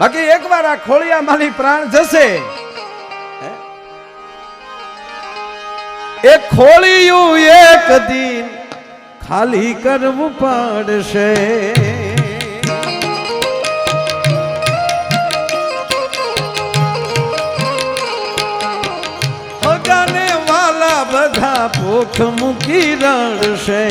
બાકી એકવાર આ ખોળિયા માલી પ્રાણ જશે. એ ખોળિયું એક દિન ખાલી કરવું પડશે. વાલા બધા પોખ મૂકી રણશે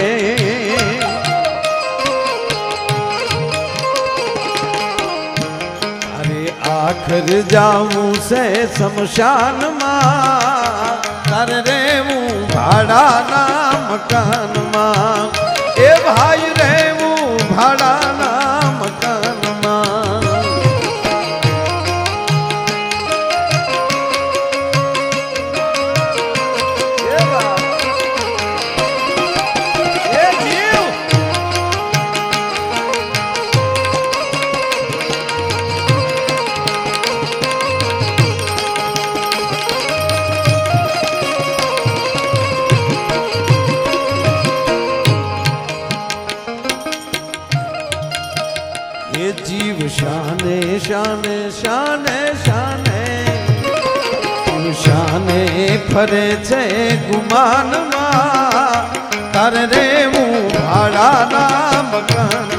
આખર જાવું છે શમશાનમાં. તારે રેવું ભાડાના મકાનમાં. ફરે છે ગુમાનમાં. તારે રેવું ભાડાના મકાનમાં.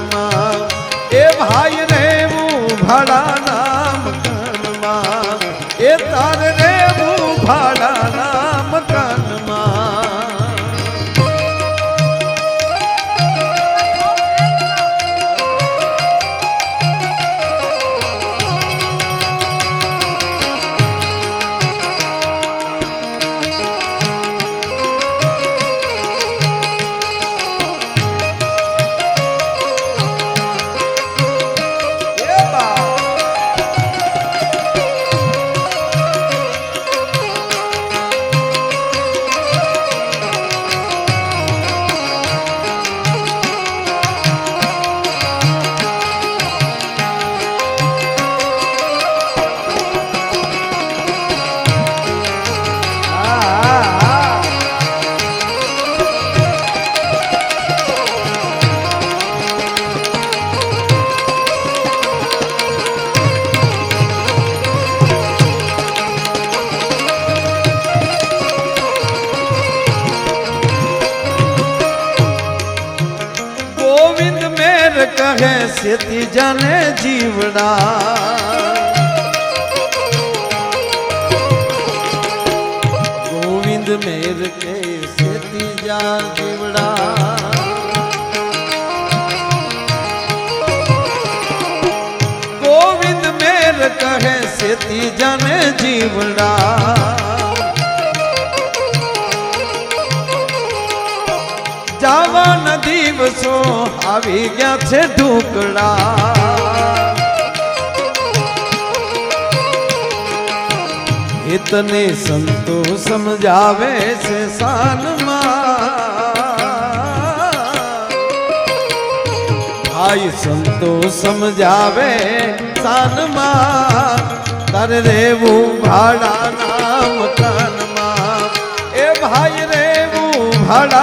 સેતી જાને જીવડા. ગોવિંદ મેર કે સેતી જા જીવડા. ગોવિંદ મેર કહે સેતી જાને જીવડા. જાવાના દિવસો આવી ગયા છે ઢોકળા. એ તને સંતો સમજાવે છે સાનમાં. ભાઈ સંતો સમજાવે સાનમાં. તારે રેવું ભાડાના મકાનમાં. એ ભાઈ રેવું ભાડાના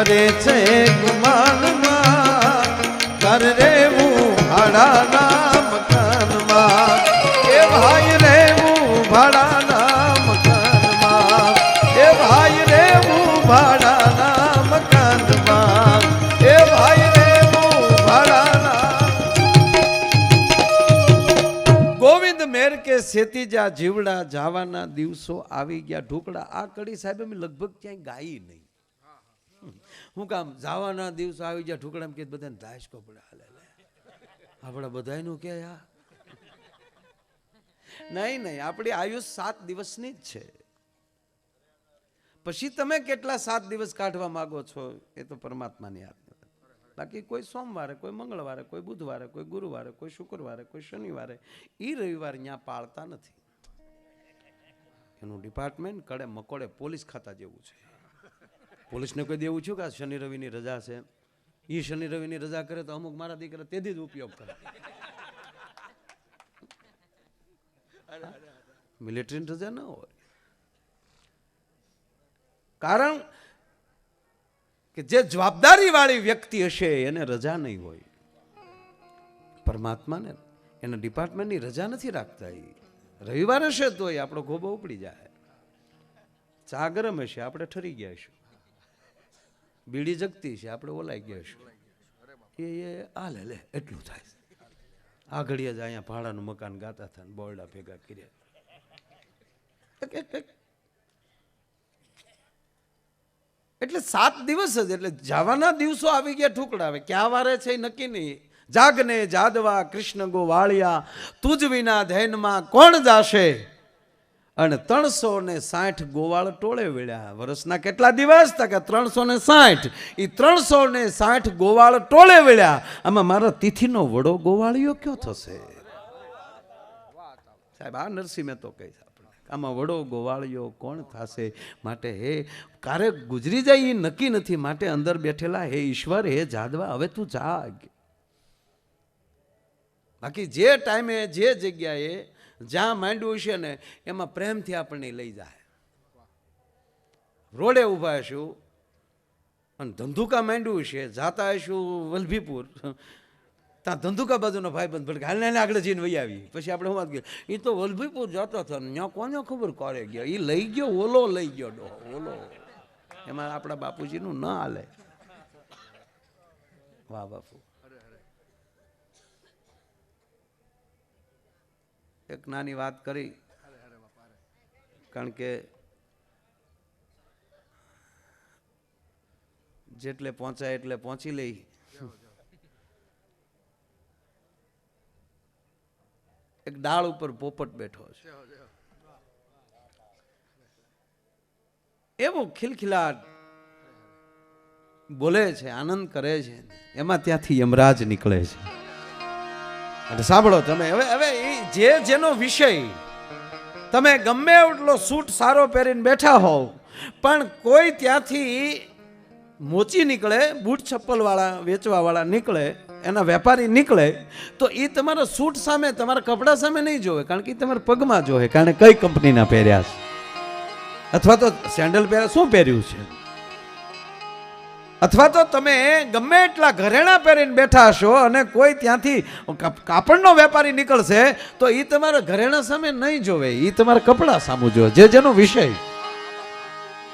ફરે છે ગુમાનમાં કર રેવું ભાડાના મકાનમાં એ ભાઈ રેવું ભાડાના મકાનમાં એ ભાઈ રેવું ભાડાના મકાનમાં એ ભાઈ રેવું ભાડાના ગોવિંદ મેર કે સેતીજા જીવડા જાવાના દિવસો આવી ગયા ઢોકળા આ કડી સાહેબ અમે લગભગ ક્યાંય ગાઈ નહીં હું કામ જાવાના દિવસો આવી ગયા ઢોકળા કે બધાને દાયશકો પડે હાલે આપણા બધાયનું કે આ? નહીં નહીં, આપણી આયુષ સાત દિવસની જ છે. પછી તમે કેટલા સાત દિવસ કાઢવા માગો છો એ તો પરમાત્માની આજ્ઞા બાકી કોઈ સોમવારે, કોઈ મંગળવારે, કોઈ બુધવારે, કોઈ ગુરુવારે, કોઈ શુક્રવારે, કોઈ શનિવારે એ રવિવાર ત્યાં પાળતા નથી. એનું ડિપાર્ટમેન્ટ કડે મકોડે પોલીસ ખાતા જેવું છે. પોલીસને કોઈ દેવું છું કે આ શનિ રવિની રજા છે? એ શનિ રવિની રજા કરે તો અમુક મારા દીકરા તેથી જ ઉપયોગ કરે. મિલિટરીની રજા ન હોય. કારણ કે જે જવાબદારી વાળી વ્યક્તિ હશે એને રજા નહીં હોય. પરમાત્માને એના ડિપાર્ટમેન્ટની રજા નથી રાખતા એ રવિવાર હશે તોય આપણો ગોબો ઉપડી જાય. ચા ગરમ હશે, આપણે ઠરી ગયા હશું બીડી જગતી છે, આપણે ઓલાઈ ગયા હશું એ એ, આ લે એટલું થાય. આ ઘડીએ જ અહીંયા ભાડાનું મકાન ગાતા હતા ને બોરડા ભેગા કર્યા. એટલે સાત દિવસ જ, એટલે જવાના દિવસો આવી ગયા ઠુકડા. હવે ક્યાં વારે છે નક્કી નહીં. જાગને જાદવા, કૃષ્ણ ગોવાળિયા, તુજ વિના ધૈનમાં કોણ જાશે? અને ત્રણસો ને સાઠ ગોવાળ ટોળે વેળ્યા. વર્ષના કેટલા દિવસ તકે ત્રણસો ને સાઠ? એ ત્રણસો ને સાઠ ગોવાળ ટોળે વેળ્યા. આમાં મારા તિથિનો વડો ગોવાળિયો કયો થશે? સાહેબ, આ નરસિંહ મેં તો કહીશ આપણે આમાં વડો ગોવાળિયો કોણ થશે? માટે હે ક્યારેક ગુજરી જાય એ નક્કી નથી. માટે અંદર બેઠેલા હે ઈશ્વર, હે જાદવા, હવે તું જાગ. બાકી જે ટાઈમે, જે જગ્યાએ જ્યાં માંડ્યું છે ને, એમાં પ્રેમથી આપણને લઈ જાય. રોડે ઊભા હશું અને ધંધુકા માંડ્યું છે, જાતા હશું વલભીપુર. ત્યાં ધંધુકા બાજુનો ભાઈ બંધ ભડકે હાલને આગળ જઈને વહી આવી પછી આપણે હું ગયો એ તો વલભીપુર જતો હતો ને ત્યાં કોને ખબર કરે ગયો? એ લઈ ગયો, ઓલો લઈ ગયો ડો ઓલો. એમાં આપણા બાપુજીનું ન હાલે. વાહ બાપુ એક નાની વાત કરી. કારણ કે જેટલે પહોંચાય એટલે પહોંચી લઈ. એક ડાળ ઉપર પોપટ બેઠો છે. એવો ખિલખિલાટ બોલે છે, આનંદ કરે છે. એમાં ત્યાંથી યમરાજ નીકળે છે. અને સાંભળો તમે, હવે હવે એ જે જેનો વિષય, તમે ગમે એટલો સૂટ સારો પહેરીને બેઠા હોવ, પણ કોઈ ત્યાંથી મોચી નીકળે, બૂટ ચપ્પલવાળા, વેચવાવાળા નીકળે, એના વેપારી નીકળે, તો એ તમારા સૂટ સામે, તમારા કપડા સામે નહીં જોવે, કારણ કે એ તમારા પગમાં જોવે, કારણ કઈ કંપનીના પહેર્યા છે? અથવા તો સેન્ડલ પહેર્યા, શું પહેર્યું છે? અથવા તો તમે ગમે એટલા ઘરેણા પહેરીને બેઠા હશો અને કોઈ ત્યાંથી કાપડનો વેપારી નીકળશે, તો એ તમારા ઘરેણા સામે નહીં જોવે. એ તમારા કપડા સામું જોવે. જે જેનો વિષય.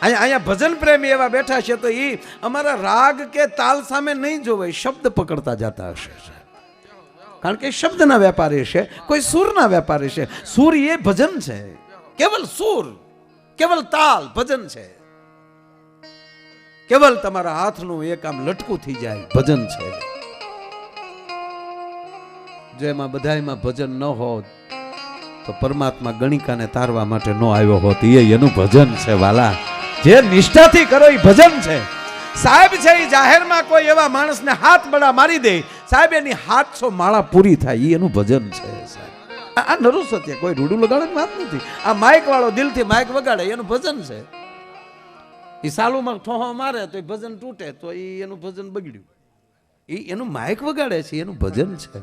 અહીંયા અહીંયા ભજન પ્રેમી એવા બેઠા છે, તો એ અમારા રાગ કે તાલ સામે નહીં જોવે. શબ્દ પકડતા જતા હશે. કારણ કે શબ્દના વેપારી છે. કોઈ સૂરના વેપારી છે. સૂર એ ભજન છે. કેવલ સૂર, કેવલ તાલ ભજન છે. કેવલ તમારા હાથનું એક આમ લટકું થઈ જાય. ભજન છે. જો એમાં બધામાં ભજન ન હોત, તો પરમાત્મા ગણિકાને તારવા માટે ન આવ્યો હોત. એ એનું ભજન છે, વાલા. જે નિષ્ઠાથી કરો એ ભજન છે. સાહેબ છે એ જાહેરમાં કોઈ એવા માણસને હાથ બડા મારી દે. સાહેબ, એની હાથસો માળા પૂરી થાય. એ એનું ભજન છે, સાહેબ. આ- આ નરું સત્ય. કોઈ રૂડું લગાડવાની વાત નથી. આ માઇક વાળો દિલથી માઇક વગાડે, એનું ભજન છે. એ સાલુમાં ઠોહો મારે તો એ ભજન તૂટે, તો એ એનું ભજન બગડ્યું. એ એનું માઇક વગાડે છે, એનું ભજન છે.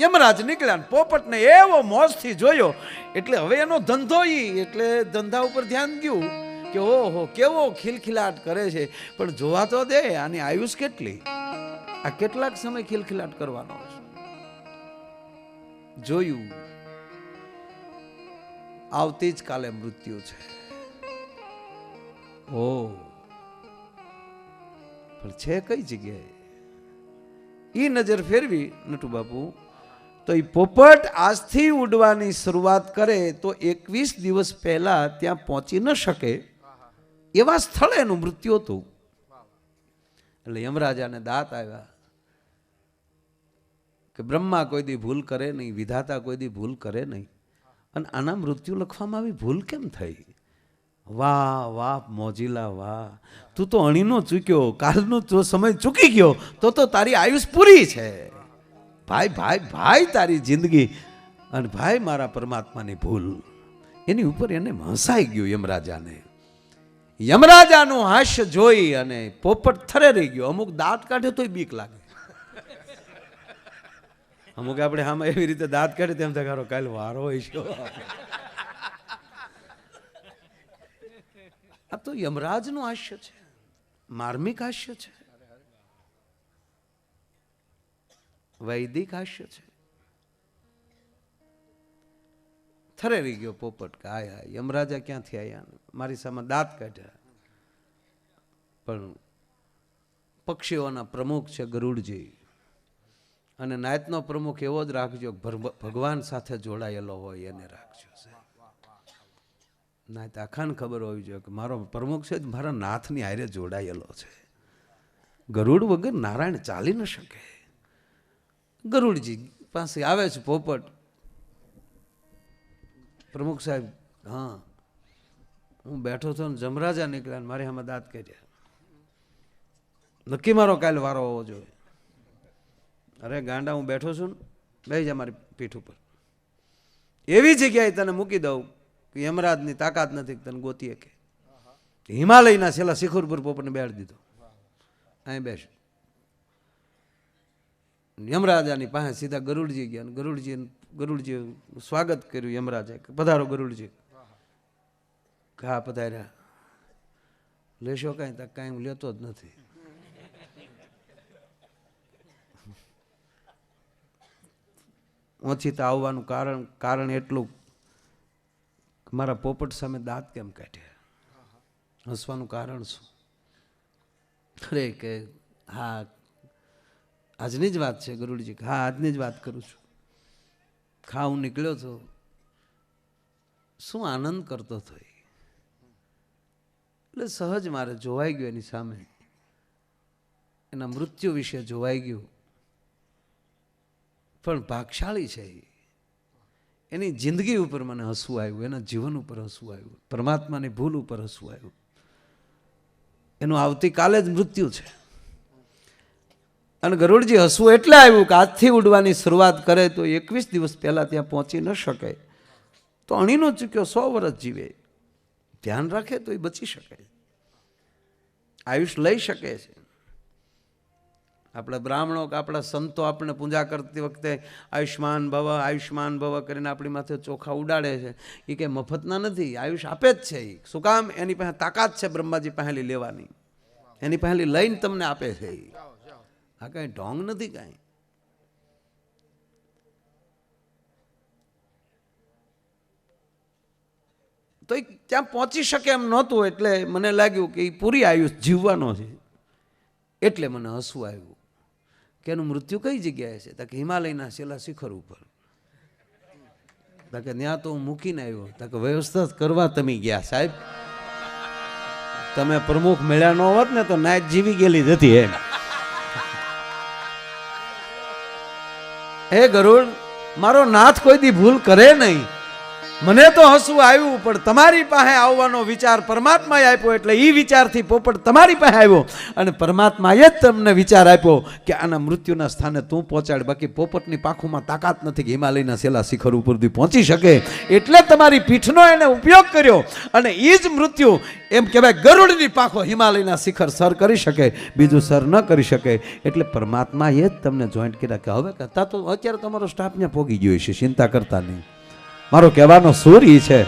યમરાજ નીકળ્યા પોપટને એવો મોજથી જોયો, એટલે હવે એનો ધંધો ઈ, એટલે ધંધા ઉપર ધ્યાન ગયું કે ઓહો, કેવો ખિલખિલાટ કરે છે. પણ જોવા તો દે, આની આયુષ કેટલી? આ કેટલાક સમય ખિલખિલાટ કરવાનો છે. જોયું આવતી જ કાલે મૃત્યુ છે. ઓ. પણ છે કઈ જગ્યાએ? એ નજર ફેરવી નટુ બાપુ તો એ પોપટ આજથી ઉડવાની શરૂઆત કરે તો એકવીસ દિવસ પહેલા ત્યાં પહોંચી ન શકે એવા સ્થળે એનું મૃત્યુ હતું. એટલે યમરાજાને દાંત આવ્યા કે બ્રહ્મા કોઈ દી ભૂલ કરે નહીં વિધાતા કોઈ દી ભૂલ કરે નહીં. અને આના મૃત્યુ લખવામાં આવી ભૂલ કેમ થઈ? વાહ વાહ, મોજીલા, વાહ. તું તો અણીનો ચૂક્યો, કાલનો તો સમય ચૂકી ગયો, તો તો તારી આયુષ પૂરી છે. ભાઈ ભાઈ ભાઈ તારી જિંદગી અને ભાઈ મારા પરમાત્માની ભૂલ. એની ઉપર એને હસાઈ ગયું યમરાજાને. યમરાજાનું હાસ્ય જોઈ અને પોપટ થરે રહી ગયો. અમુક દાંત કાઢે તોય બીક લાગે. અમુક આપણે આમાં એવી રીતે દાંત કાઢે તેમ થાય કાલ વારો હોય છે આ તો યમરાજનું હાસ્ય છે. માર્મિક હાસ્ય છે. વૈદિક હાસ્ય છે. થરેરી ગયો પોપટ કે આય યમરાજા ક્યાંથી આવ્યા મારી સામે દાંત કાઢ્યા. પણ પક્ષીઓના પ્રમુખ છે ગરુડજી. અને નાયતનો પ્રમુખ એવો જ રાખજો ભગવાન સાથે જોડાયેલો હોય એને રાખજો નાયત આખાને ખબર હોવી જોઈએ કે મારો પ્રમુખ છે મારા નાથની હારે જોડાયેલો છે. ગરુડ વગર નારાયણ ચાલી ન શકે. ગરુડજી પાસે આવે છે પોપટ. પ્રમુખ સાહેબ, હા, હું બેઠો હતો ને જમરાજા નીકળ્યા મારી સામે દાંત કર્યા નક્કી મારો કાલે વારો હોવો જોઈએ. અરે ગાંડા, હું બેઠો છું ને બેસી જા મારી પીઠ ઉપર. એવી જગ્યાએ તને મૂકી દઉં કે યમરાજની તાકાત નથી તને ગોતીએ કે. હિમાલયના છેલ્લા શિખર ઉપર પોપટને બેસાડી દીધો. અહીં બેસ. યમરાજાની પાસે સીધા ગરુડજી ગયા ગરુડજી ગરુડજીએ સ્વાગત કર્યું યમરાજે પધારો ગરુડજી. ઘા પધાર્યા. લેશો કાંઈ? તક કાંઈ હું લેતો જ નથી. ઓછી તો આવવાનું કારણ કારણ એટલું. મારા પોપટ સામે દાંત કેમ કાઢ્યા? હસવાનું કારણ શું? અરે કે હા, આજની જ વાત છે ગરુડજી હા, આજની જ વાત કરું છું. ખા હું નીકળ્યો હતો શું આનંદ કરતો હતો એટલે સહજ મારે જોવાઈ ગયું એની સામે. એના મૃત્યુ વિશે જોવાઈ ગયું. પણ ભાગશાળી છે એ. એની જિંદગી ઉપર મને હસવું આવ્યું, એના જીવન ઉપર હસવું આવ્યું, પરમાત્માની ભૂલ ઉપર હસવું આવ્યું. એનું આવતીકાલે જ મૃત્યુ છે. અને ગરુડજી હસવું એટલે આવ્યું કે આજથી ઉડવાની શરૂઆત કરે તો એકવીસ દિવસ પહેલાં ત્યાં પહોંચી ન શકે. તો અણીનો ચૂક્યો સો વર્ષ જીવે. ધ્યાન રાખે તો એ બચી શકે. આયુષ લઈ શકે છે. આપણા બ્રાહ્મણો કે આપણા સંતો આપણે પૂજા કરતી વખતે આયુષ્માન ભવ આયુષ્માન ભવ કરીને આપણી માથે ચોખા ઉડાડે છે. એ કે મફતના નથી. આયુષ આપે જ છે એ શું કામ? એની પાસે તાકાત છે બ્રહ્માજી પહેલી લેવાની. એની પહેલી લઈને તમને આપે છે એ આ કાંઈ ઢોંગ નથી કાંઈ. તો એ ત્યાં પહોંચી શકે એમ નહોતું એટલે મને લાગ્યું કે એ પૂરી આયુષ જીવવાનો છે. એટલે મને હસવું આવ્યું. કે એનું મૃત્યુ કઈ જગ્યાએ છે? તો કે હિમાલયના છેલ્લા શિખર ઉપર. કે ત્યાં તો હું મૂકીને આવ્યો. તો કે વ્યવસ્થા કરવા તમે ગયા, સાહેબ. તમે પ્રમુખ મળ્યા ન હોત ને તો નાયત જીવી ગયેલી હતી એમ. હે ગરુડ, મારો નાથ કોઈ દી ભૂલ કરે નહીં. મને તો હસવું આવ્યું, પણ તમારી પાસે આવવાનો વિચાર પરમાત્માએ આપ્યો એટલે એ વિચારથી પોપટ તમારી પાસે આવ્યો અને પરમાત્માએ જ તમને વિચાર આપ્યો કે આના મૃત્યુના સ્થાને તું પહોંચાડ, બાકી પોપટની પાખોમાં તાકાત નથી કે હિમાલયના સેલા શિખર ઉપરથી પહોંચી શકે. એટલે તમારી પીઠનો એને ઉપયોગ કર્યો અને એ જ મૃત્યુ, એમ કહેવાય ગરુડની પાખો હિમાલયના શિખર સર કરી શકે, બીજું સર ન કરી શકે. એટલે પરમાત્માએ જ તમને જોઈન્ટ કર્યા કે હવે કરતા તો અત્યારે તમારો સ્ટાફ ત્યાં પોગી ગયો છે ચિંતા કરતા નહીં. મારો કહેવાનો સુર છે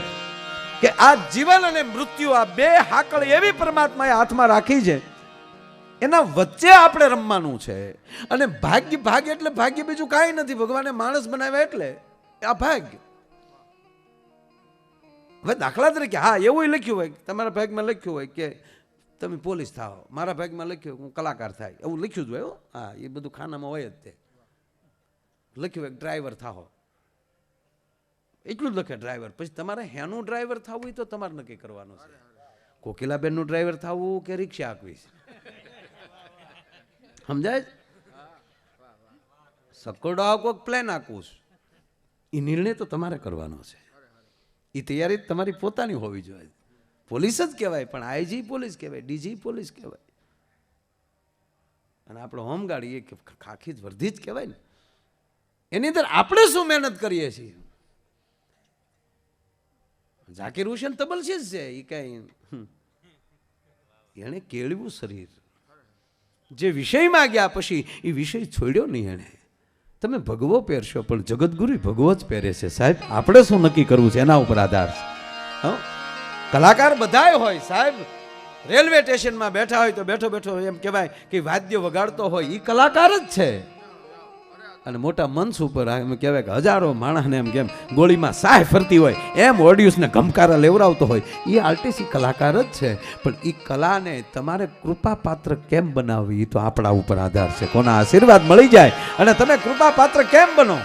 કે આ જીવન અને મૃત્યુ આ બે હાકળ એવી પરમાત્માએ હાથમાં રાખી છે, એના વચ્ચે આપણે રમવાનું છે. અને ભાગ્ય ભાગ્ય એટલે ભાગ્ય બીજું કાંઈ નથી, ભગવાને માણસ બનાવ્યા એટલે આ ભાગ્ય. હવે દાખલા તરીકે, હા, એવું લખ્યું હોય, તમારા ભાગમાં લખ્યું હોય કે તમે પોલીસ થાઓ, મારા ભાગમાં લખ્યું હું કલાકાર થાય, એવું લખ્યું જ હોય. હા. એ બધું ખાનામાં હોય જ તે. લખ્યું હોય ડ્રાઈવર થાઓ. એટલું જ લખે ડ્રાઈવર પછી તમારે હેનું ડ્રાઈવર થવું હોય તો તમારે નક્કી કરવાનું છે. કોકિલાબેનનું ડ્રાઈવર થવું કે રિક્ષા આપવી સમજાય સકોડો કોક પ્લેન આંકવું એ નિર્ણય તો તમારે કરવાનો છે. એ તૈયારી તમારી પોતાની હોવી જોઈએ. પોલીસ જ કહેવાય, પણ આઈજી પોલીસ કહેવાય, ડીજી પોલીસ કહેવાય. અને આપણો હોમગાર્ડ એ ખાખી જ વર્ધી જ કહેવાય ને. એની અંદર આપણે શું મહેનત કરીએ છીએ? ઝાકીર હુસેન તબલસી જ છે એ કાંઈ. એણે કેળવ્યું શરીર. જે વિષયમાં ગયા પછી એ વિષય છોડ્યો નહીં એણે. તમે ભગવો પહેરશો, પણ જગતગુરુ ભગવો જ પહેરે છે. સાહેબ, આપણે શું નક્કી કરવું છે એના ઉપર આધાર છે? કલાકાર બધાય હોય, સાહેબ. રેલવે સ્ટેશનમાં બેઠા હોય તો બેઠો બેઠો એમ કહેવાય કે વાદ્ય વગાડતો હોય એ કલાકાર જ છે. અને મોટા મંચ ઉપર એમ કહેવાય કે હજારો માણસને એમ કેમ ગોળીમાં સાય ફરતી હોય, એમ ઓડિયન્સને ગમકારા લેવડાવતો હોય એ આર્ટિસ્ટ કલાકાર જ છે. પણ એ કલાને તમારે કૃપાપાત્ર કેમ બનાવવી? એ તો આપણા ઉપર આધાર છે. કોના આશીર્વાદ મળી જાય અને તમે કૃપાપાત્ર કેમ બનો?